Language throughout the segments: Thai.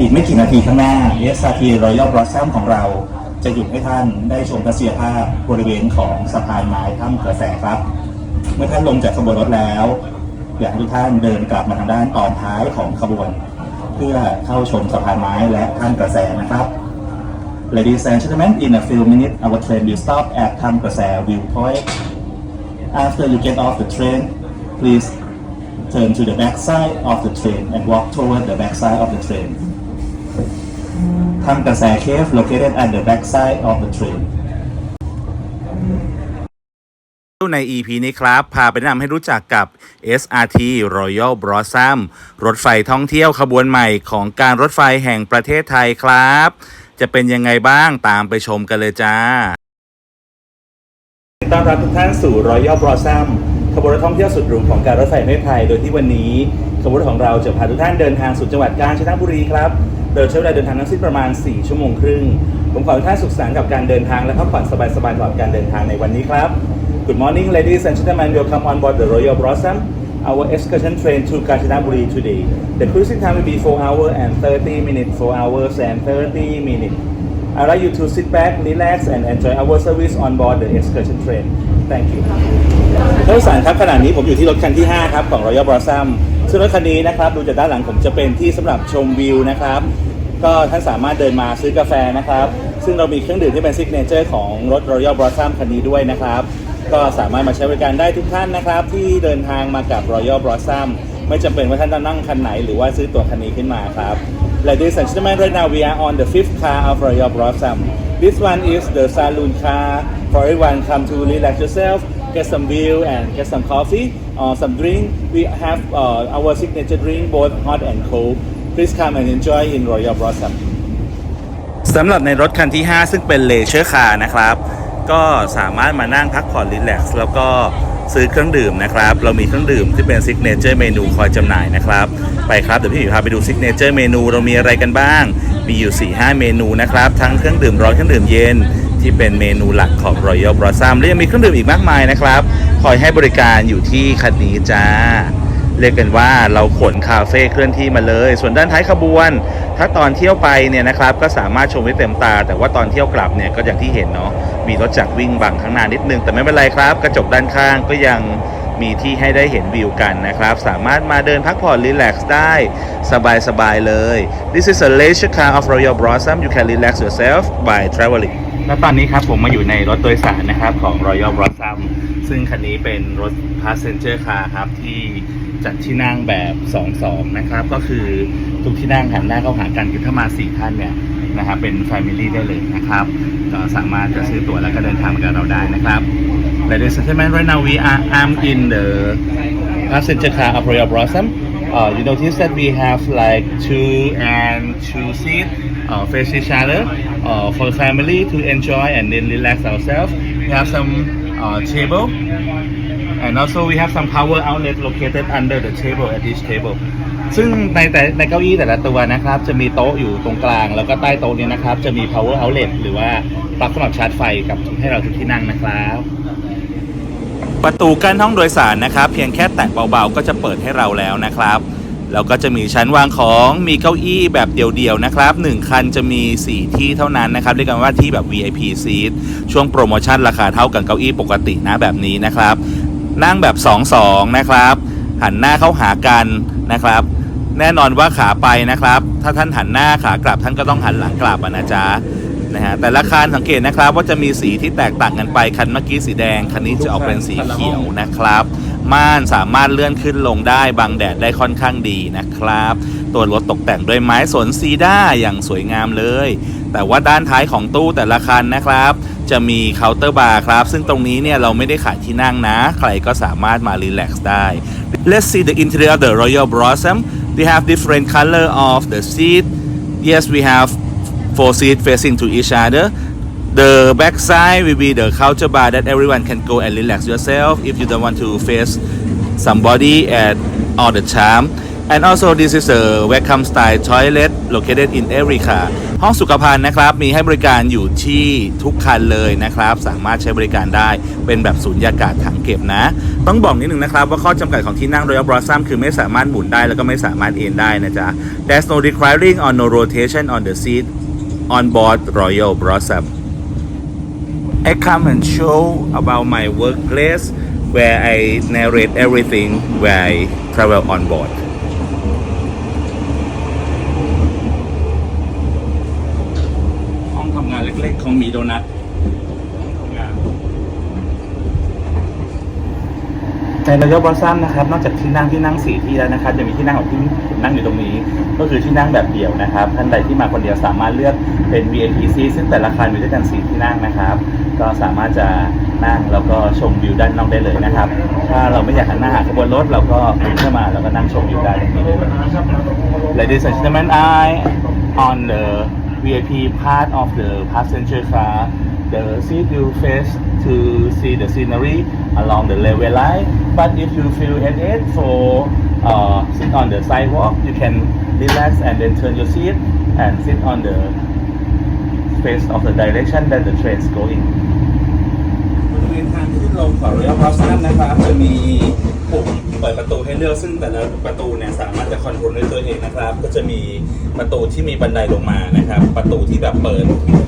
อีกไม่กี่นาทีข้างหน้า SRT Royal Blossom ของเราจะหยุดให้ท่านได้ชมทัศนียภาพบริเวณของสะพานไม้ถ้ำกระแสครับ เมื่อท่านลงจากขบวนรถแล้ว อยากให้ทุกท่านเดินกลับมาทางด้านตอนท้ายของขบวน เพื่อเข้าชมสะพานไม้และถ้ำกระแสนะครับ Ladies and gentlemen, in a few minutes, our train will stop at Tham Krasai viewpoint. After you get off the train, please turn to the back side of the train and walk toward the back side of the train. Tham Krasai Cave located at the back side of the train. ใน EP นี้ครับ พาไปแนะนำให้รู้จักกับ SRT Royal Blossom รถไฟท่องเที่ยวขบวนใหม่ของการรถไฟแห่งประเทศไทยครับ จะเป็นยังไงบ้างตามไปชมกันเลยจ้าต้อนรับทุกท่านสู่ Royal Blossom ขบวนรถท่องเที่ยวสุดหรูของการรถไฟแห่งประเทศไทย โดยที่วันนี้ ขบวนของเราจะพาทุกท่านเดินทางสู่จังหวัดกาญจนบุรีครับ โดยใช้เวลาเดินทางทั้งสิ้นประมาณ 4 ชั่วโมงครึ่ง ผมขอให้ทุกท่านสุขสันต์กับการเดินทางและพักผ่อนสบายๆตลอดการเดินทางในวันนี้ครับ Good morning ladies and gentlemen welcome on board the Royal Blossom our excursion train to Kanchanaburi today the cruising time will be 4 hours and 30 minutes 4 hours and 30 minutes I'd like you to sit back, relax, and enjoy our service on board the excursion train. Thank you. ท่านสารครับขณะนี้ผมอยู่ที่รถคันที่ 5 ครับของ Royal Blossom ซึ่งรถคันนี้นะครับดูจากด้านหลังผมจะเป็นที่สำหรับชมวิวนะครับ ก็ท่านสามารถเดินมาซื้อกาแฟนะครับ ซึ่งเรามีเครื่องดื่มที่เป็นซิกเนเจอร์ของรถ Royal Blossom คันนี้ด้วยนะครับ ก็สามารถมาใช้บริการได้ทุกท่านนะครับ ที่เดินทางมากับ Royal Blossom ไม่จำเป็นว่าท่านจะนั่งคันไหนหรือว่าซื้อตั๋วคันนี้ขึ้นมาครับ Ladies and gentlemen, right now we are on the fifth car of Royal Blossom. This one is the saloon car for everyone come to relax yourself, get some view and get some coffee or some drink. We have uh, our signature drink both hot and cold. Please come and enjoy in Royal Blossom. สำหรับในรถคันที่ 5 ซึ่งเป็นเลเชอร์คาร์นะครับ ก็สามารถมานั่งพักผ่อนรีแลกซ์แล้วก็ซื้อเครื่องดื่มนะครับ เรามีเครื่องดื่มที่เป็นซิกเนเจอร์เมนูคอยจำหน่ายนะครับ ไปครับ เดี๋ยวพี่หมีพาไปดูซิกเนเจอร์เมนูเรามีอะไรกันบ้าง มีอยู่ 4-5 เมนูนะครับ ทั้งเครื่องดื่มร้อนเครื่องดื่มเย็น ที่เป็นเมนูหลักของ Royal Blossom และยังมีเครื่องดื่มอีกมากมายนะครับ คอยให้บริการอยู่ที่คันนี้จ้า เรียกกันว่าเราขนคาเฟ่เคลื่อนที่มาเลย ส่วนด้านท้ายขบวน ถ้าตอนเที่ยวไปเนี่ยนะครับก็สามารถชมได้เต็มตา แต่ว่าตอนเที่ยวกลับเนี่ยก็อย่างที่เห็นเนาะมีรถจักรวิ่งบังข้างหน้านิดนึงแต่ไม่เป็นไรครับ กระจกด้านข้างก็ยัง มีที่ให้ได้เห็นวิวกันนะครับ สามารถมาเดินพักผ่อนรีแลกซ์ได้ สบายๆเลย This is a leisure car of Royal Blossom you can relax yourself by traveling และตอนนี้ครับผมมาอยู่ในรถโดยสารนะครับของ Royal Blossom ซึ่งคันนี้เป็นรถ passenger car ครับที่จัดที่นั่งแบบ2-2นะครับ ก็คือทุกที่นั่งหันหน้าเข้าหากันคือถ้ามา 4 ท่านเนี่ยนะครับเป็น Family ได้เลยนะครับ ก็สามารถจะซื้อตั๋วแล้วก็เดินทางมากับเราได้นะครับ Ladies and gentlemen right now we are I'm in the passenger car Royal Blossom uh, you notice that we have like two and two seats uh, face each other uh, for the family to enjoy and then relax ourselves. We have some uh, table and also we have some power outlet located under the table at each table. ซึ่งในแต่ในเก้าอี้แต่ละตัวนะครับ จะมีโต๊ะอยู่ตรงกลาง แล้วก็ใต้โต๊ะนี้นะครับ จะมี power outlet หรือว่าปลั๊กสำหรับชาร์จไฟกับให้เราทุกที่นั่งนะครับ ประตูกั้นห้องโดยสารนะครับ เพียงแค่แตะเบาๆ ก็จะเปิดให้เราแล้วนะครับ แล้วก็จะมีชั้นวางของมีเก้าอี้แบบเดี่ยวๆนะครับ1คันจะมี 4 ที่เท่านั้นนะครับเรียกกันว่าที่แบบ VIP seat ช่วงโปรโมชั่นราคาเท่ากับเก้าอี้ปกตินะแบบนี้นะครับ นั่งแบบ 2-2 นะครับ หันหน้าเข้าหากันนะครับ แน่นอนว่าขาไปนะครับ ถ้าท่านหันหน้าขากลับท่านก็ต้องหันหลังกลับนะจ๊ะนะฮะแต่ละคันสังเกตนะครับว่าจะมีสีที่แตกต่างกันไปคันเมื่อกี้สีแดงคันนี้จะออกเป็นสีเขียวนะครับ ม่านสามารถเลื่อนขึ้นลงได้บังแดดได้ค่อนข้างดีนะครับ ตัวรถตกแต่งด้วยไม้สนซีด้าอย่างสวยงามเลย แต่ว่าด้านท้ายของตู้แต่ละคันนะครับ จะมีเคาน์เตอร์บาร์ครับ ซึ่งตรงนี้เนี่ยเราไม่ได้ขายที่นั่งนะ ใครก็สามารถมารีแลกซ์ได้ Let's see the interior of the Royal Blossom they have different color of the seat yes we have four seat facing to each other the back side will be the counter bar that everyone can go and relax yourself if you don't want to face somebody at all the time and also this is a welcome style toilet located in every car ห้องสุขภัณฑ์นะครับ มีให้บริการอยู่ที่ทุกคันเลยนะครับ สามารถใช้บริการได้เป็นแบบสูญญากาศถังเก็บนะ ต้องบอกนิดนึงนะครับ ว่าข้อจำกัดของที่นั่ง Royal Blossom คือไม่สามารถหมุนได้แล้วก็ไม่สามารถเอนได้นะจ๊ะ There's no reclining or no rotation on the seat on board Royal Blossom I come and show about my workplace where I narrate everything where I travel on board ห้องทำงาน เล็กๆของมีโดนัทในรอยบอสซัมนะครับ นอกจากที่นั่งที่นั่งสี่ที่แล้วนะครับ จะมีที่นั่งของที่นั่งอยู่ตรงนี้ ก็คือที่นั่งแบบเดี่ยวนะครับ ท่านใดที่มาคนเดียวสามารถเลือกเป็น VIP seat ซึ่งแต่ละคันมีด้วยกันสี่ที่นั่งนะครับ ก็สามารถจะนั่งแล้วก็ชมวิวด้านนอกได้เลยนะครับ ถ้าเราไม่อยากหันหน้าหาขบวนรถเราก็ปีนเข้ามาแล้วก็นั่งชมวิวได้ตรงนี้เลย Ladies and gentlemen, I on the VIP part of the passenger car. The seat will face to see the scenery along the railway line. But if you feel headache for uh, sit on the sidewalk, you can relax and then turn your seat and sit on the face of the direction that the train is going. บริเวางขึ้นลงของ Royal Blossom นะครับจะมีปุ่มเปิดประตูให้เลือกซึ่งแต่ละประตูเนี่ยสามารถจะคอนโทรลด้วยตัวเองนะครับ ก็จะมีประตูที่มีบันไดลงมานะครับ ประตูที่แบบเปิด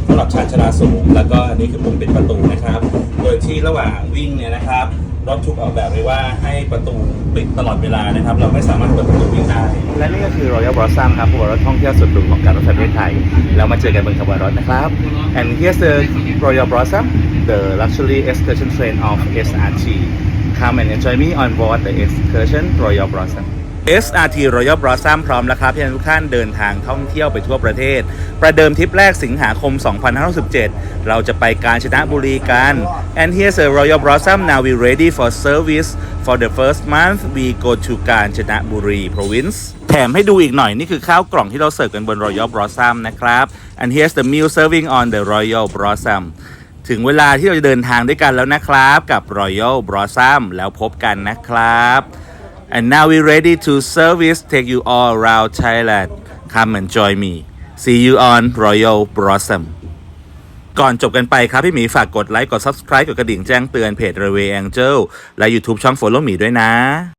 สำหรับชานชาลาสูง แล้วก็อันนี้คือปุ่มปิดประตูนะครับ โดยที่ระหว่างวิ่งเนี่ยนะครับ รถทุกออกแบบไว้ว่าให้ประตูปิดตลอดเวลานะครับ เราไม่สามารถเปิดประตูวิ่งได้และนี่ก็คือ Royal Blossom ครับขบวนรถท่องเที่ยวสุดหรูของการรถไฟประเทศไทยแล้วมาเจอกันบนขบวนรถนะครับ and here's the Royal Blossom the luxury excursion train of SRT come and enjoy me on board the excursion Royal Blossom SRT Royal Blossom พร้อมแล้วครับที่ทุกท่านเดินทางท่องเที่ยวไปทั่วประเทศ ประเดิมทริปแรกสิงหาคม 2567 เราจะไปกาญจนบุรีกัน and here's a Royal Blossom now we ready for service for the first month we go to กาญจนบุรี province แถมให้ดูอีกหน่อย นี่คือข้าวกล่องที่เราเสิร์ฟกันบน Royal Blossom นะครับ and here's the meal serving on the Royal Blossom ถึงเวลาที่เราจะเดินทางด้วยกันแล้วนะครับ กับ Royal Blossom แล้วพบกันนะครับ and now we ready to service take you all around Thailand come and join me see you on Royal Blossom ก่อนจบกันไปครับ พี่หมีฝากกดไลค์ กด subscribe กดกระดิ่งแจ้งเตือนเพจ r e w a y Angel และ YouTube ช่อง Follow หมีด้วยนะ